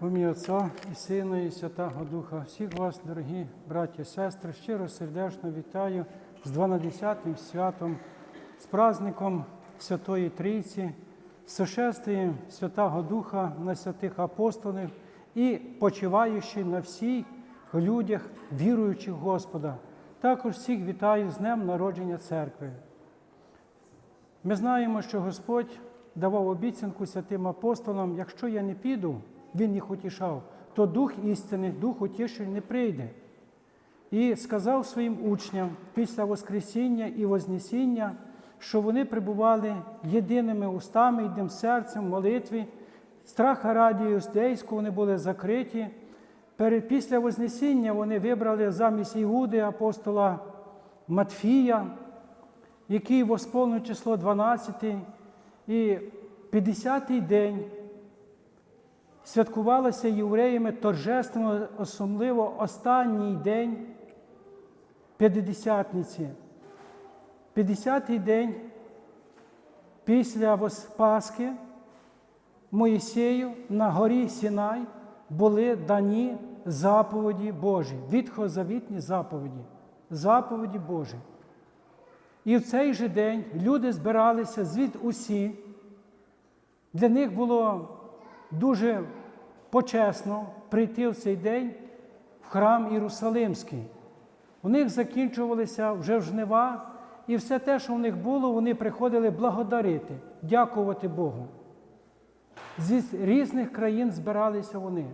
В ім'я Отця і Сина, і Святого Духа. Всіх вас, дорогі браті і сестри, щиро сердечно вітаю з 12-тим святом, з праздником Святої Трійці, з сошествием Святого Духа на святих апостолів і почиваючи на всіх людях, віруючих Господа. Також всіх вітаю з Днем народження церкви. Ми знаємо, що Господь давав обіцянку святим апостолам, якщо я не піду, Він їх утішав, то Дух істини, Дух утішень не прийде. І сказав своїм учням після Воскресіння і Вознесіння, що вони прибували єдиними устами, єдиним серцем молитві, страха раді юстейську вони були закриті. Після Вознесіння вони вибрали замість Іуди апостола Матфія, який восполнив число 12, і 50-й день святкувалося євреями торжественно, особливо останній день П'ятидесятниці. 50-й день після Вос- Пасхи Моїсею на горі Сінай були дані заповіді Божі, відхозавітні заповіді, заповіді Божі. І в цей же день люди збиралися звід усі. Для них було дуже почесно прийти в цей день в храм Єрусалимський. У них закінчувалися вже жнива, і все те, що в них було, вони приходили благодарити, дякувати Богу. Зі різних країн збиралися вони.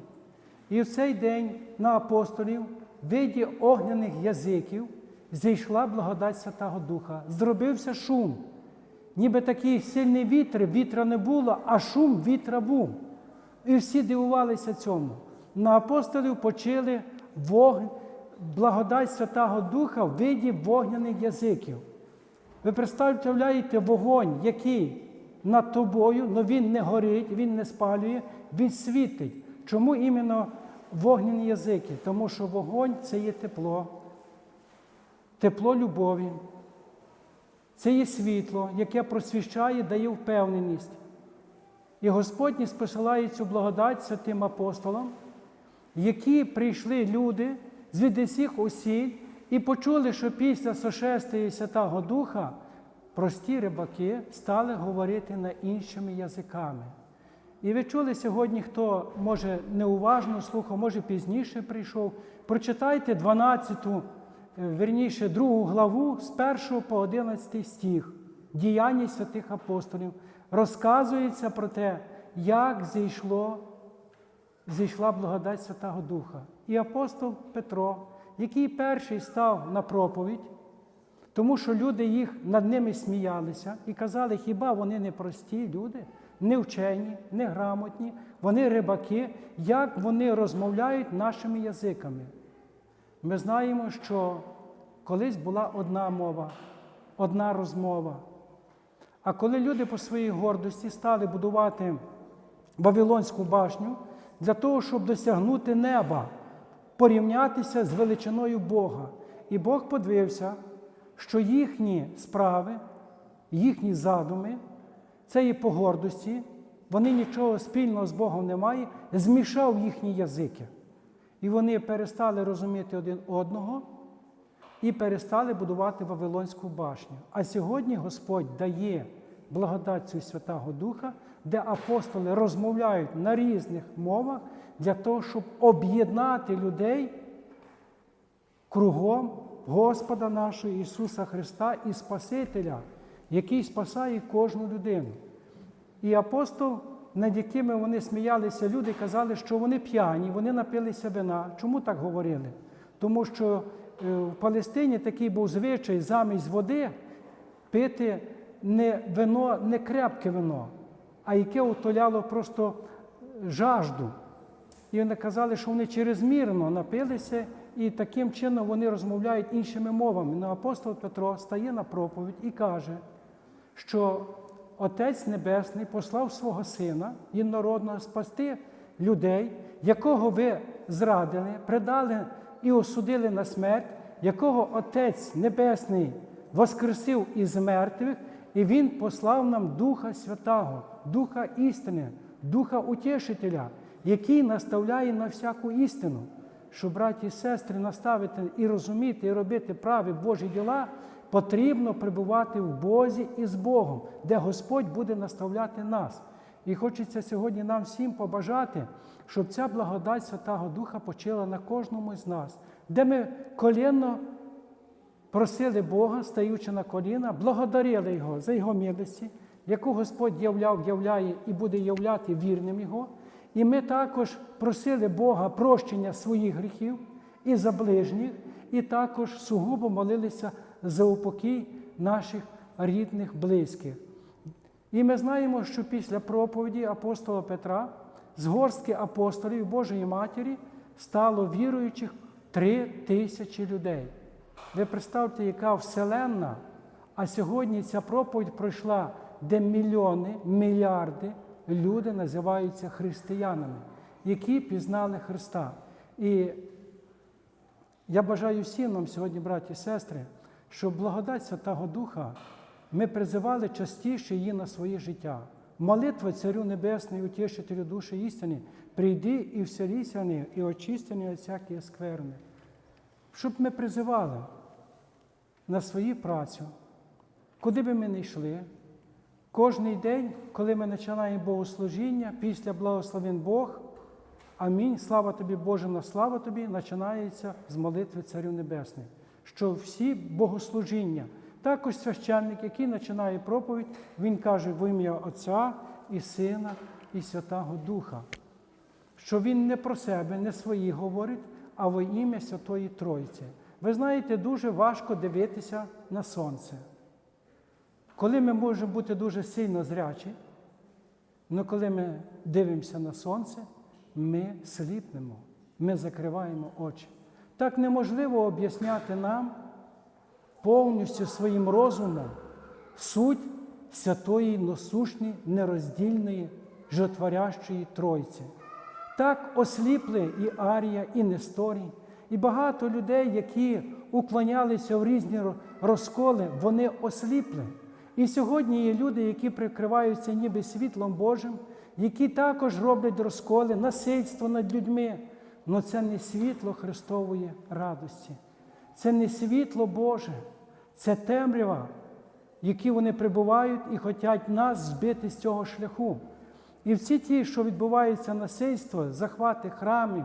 І в цей день на апостолів, в виді огняних язиків, зійшла благодать Святого Духа. Зробився шум. Ніби такий сильний вітер, вітра не було, а шум вітра був. І всі дивувалися цьому. На апостолів почали вогонь, благодать Святого Духа в виді вогняних язиків. Ви представляєте вогонь, який над тобою, але він не горить, він не спалює, він світить. Чому іменно вогняні язики? Тому що вогонь це є тепло, тепло любові. Це є світло, яке просвіщає, дає впевненість. І Господь не спосилає цю благодать святим апостолам, які прийшли люди з усіх осіб і почули, що після сошествия Святого Духа прості рибаки стали говорити на іншими язиками. І ви чули сьогодні, хто може неуважно слухав, може пізніше прийшов. Прочитайте 12, е, верніше, другу главу з 1 по 11 стих діяння святих апостолів. Розказується про те, як зійшло, зійшла благодать Святого Духа. І апостол Петро, який перший став на проповідь, тому що люди їх над ними сміялися і казали, хіба вони не прості люди, не вчені, не грамотні, вони рибаки, як вони розмовляють нашими язиками. Ми знаємо, що колись була одна мова, одна розмова. А коли люди по своїй гордості стали будувати Вавилонську башню для того, щоб досягнути неба, порівнятися з величиною Бога. І Бог подивився, що їхні справи, їхні задуми, це є по гордості, вони нічого спільного з Богом не мають, змішав їхні язики. І вони перестали розуміти один одного і перестали будувати Вавилонську башню. А сьогодні Господь дає благодать цю Святого Духа, де апостоли розмовляють на різних мовах для того, щоб об'єднати людей кругом Господа нашого Ісуса Христа і Спасителя, який спасає кожну людину. І апостол, над якими вони сміялися, люди казали, що вони п'яні, вони напилися вина. Чому так говорили? Тому що в Палестині такий був звичай замість води пити не вино, не крепке вино, а яке утоляло просто жажду. І вони казали, що вони чрезмірно напилися, і таким чином вони розмовляють іншими мовами. Но апостол Петро стає на проповідь і каже, що Отець Небесний послав свого Сина єднородного спасти людей, якого ви зрадили, предали і осудили на смерть, якого Отець Небесний воскресив із мертвих, і Він послав нам Духа Святого, Духа істини, Духа Утішителя, який наставляє на всяку істину. Що, браті і сестри, наставити і розуміти, і робити праві Божі діла, потрібно перебувати в Бозі і з Богом, де Господь буде наставляти нас. І хочеться сьогодні нам всім побажати, щоб ця благодать Святого Духа почила на кожному з нас, де ми колінно просили Бога, стаючи на коліна, благодарили Його за Його милості, яку Господь являв, являє і буде являти вірним Його. І ми також просили Бога прощення своїх гріхів і за ближніх, і також сугубо молилися за упокій наших рідних, близьких. І ми знаємо, що після проповіді апостола Петра з горстки апостолів Божої Матері стало віруючих три тисячі людей. Ви представте, яка вселенна, а сьогодні ця проповідь пройшла, де мільйони, мільярди люди називаються християнами, які пізнали Христа. І я бажаю всім нам сьогодні, браті і сестри, щоб благодать Святого Духа ми призивали частіше її на своє життя. Молитва Царю Небесний, утішителю душі істини, прийди і вселися в них, і очистені від всякої скверни. Щоб ми призивали на свою працю, куди би ми не йшли, кожний день, коли ми починаємо богослужіння, після благословен Бог, амінь, слава тобі, Боже, на слава тобі, починається з молитви Царю Небесний. Що всі богослужіння, також священник, який починає проповідь, він каже в ім'я Отця і Сина, і Святого Духа. Що він не про себе, не свої говорить, а во ім'я Святої Тройці. Ви знаєте, дуже важко дивитися на сонце. Коли ми можемо бути дуже сильно зрячі, але коли ми дивимося на сонце, ми сліпнемо, ми закриваємо очі. Так неможливо об'ясняти нам повністю своїм розумом суть святої, носушні, нероздільної, жотворящої Тройці. Так осліпли і Арія, і Несторій, і багато людей, які уклонялися в різні розколи, вони осліпли. І сьогодні є люди, які прикриваються ніби світлом Божим, які також роблять розколи, насильство над людьми. Але це не світло Христової радості, це не світло Боже, це темрява, в якій вони прибувають і хочуть нас збити з цього шляху. І всі ті, що відбувається насильство, захвати храмів,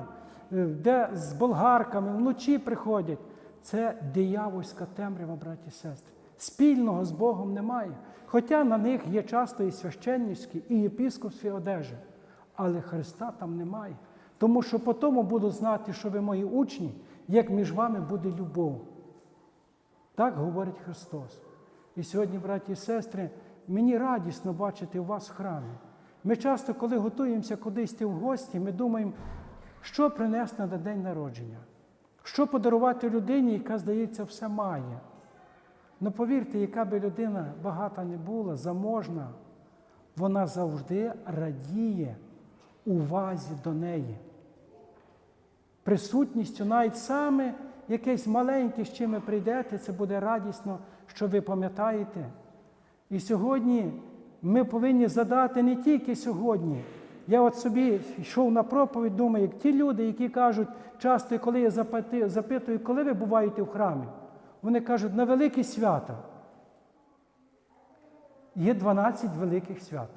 е, де з болгарками вночі приходять, це диявольська темрява, браті і сестри. Спільного з Богом немає. Хоча на них є часто і священницькі, і єпіскопські одежі, але Христа там немає. Тому що по тому буду знати, що ви мої учні, як між вами буде любов. Так говорить Христос. І сьогодні, браті і сестри, мені радісно бачити вас в храмі. Ми часто, коли готуємося кудись йти в гості, ми думаємо, що принести на день народження, що подарувати людині, яка, здається, все має. Ну повірте, яка би людина багата не була, заможна, вона завжди радіє увазі до неї. Присутністю, навіть саме якесь маленьке, з чим ви прийдете, це буде радісно, що ви пам'ятаєте. І сьогодні ми повинні задати не тільки сьогодні. Я от собі йшов на проповідь, думаю, як ті люди, які кажуть, часто, коли я запитую, коли ви буваєте в храмі, вони кажуть, на великі свята. Є 12 великих свят.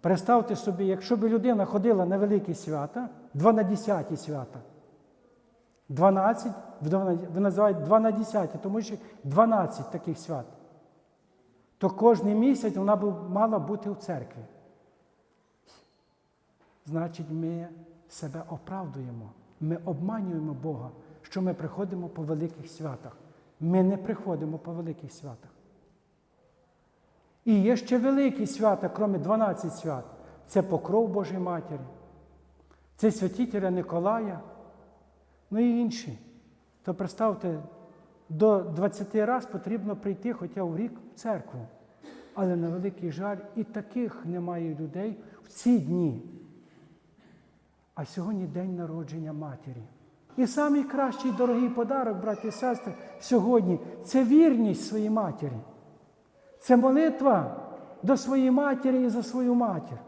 Представте собі, якщо б людина ходила на великі свята, 12 свята. 12, ви називаєте 2 на 10, тому що 12 таких свят. То кожен місяць вона мала бути в церкві. Значить, ми себе оправдуємо, ми обманюємо Бога, що ми приходимо по великих святах. Ми не приходимо по великих святах. І є ще великі свята, крім 12 свят. Це покров Божої Матері, це святителя Николая, ну і інші. То представте, до 20 разів потрібно прийти хоча в рік в церкву. Але на великий жаль, і таких немає людей в ці дні. А сьогодні день народження матері. І найкращий дорогий подарок, браті і сестри, сьогодні це вірність своїй матері. Це молитва до своєї матері і за свою матір.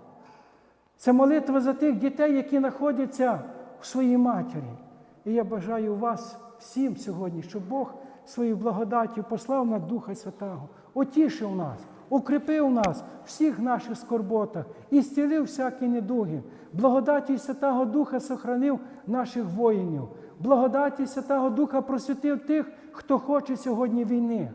Це молитва за тих дітей, які знаходяться в своїй матері. І я бажаю вас всім сьогодні, щоб Бог своєю благодаттю послав на Духа Святого, отішив нас, укріпив нас всіх наших скорботах і зцілив всякі недуги. Благодаті Святого Духа сохранив наших воїнів. Благодаті Святого Духа просвітив тих, хто хоче сьогодні війни,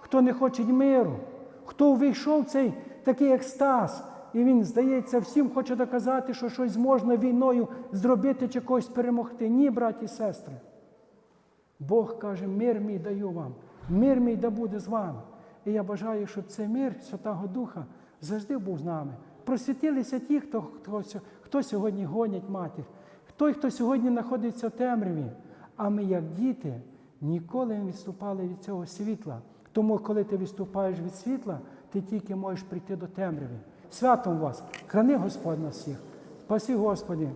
хто не хоче миру, хто увійшов в цей такий екстаз, і він, здається, всім хоче доказати, що щось можна війною зробити чи когось перемогти. Ні, браті і сестри. Бог каже, мир мій даю вам, мир мій да буде з вами. І я бажаю, щоб цей мир Святого Духа завжди був з нами. Просвітилися ті, хто, хто, хто сьогодні гонять матір, той, хто сьогодні знаходиться в темряві. А ми, як діти, ніколи не відступали від цього світла. Тому, коли ти відступаєш від світла, ти тільки можеш прийти до темряви. Святом вас, храни Господь нас всіх. Спаси Господі.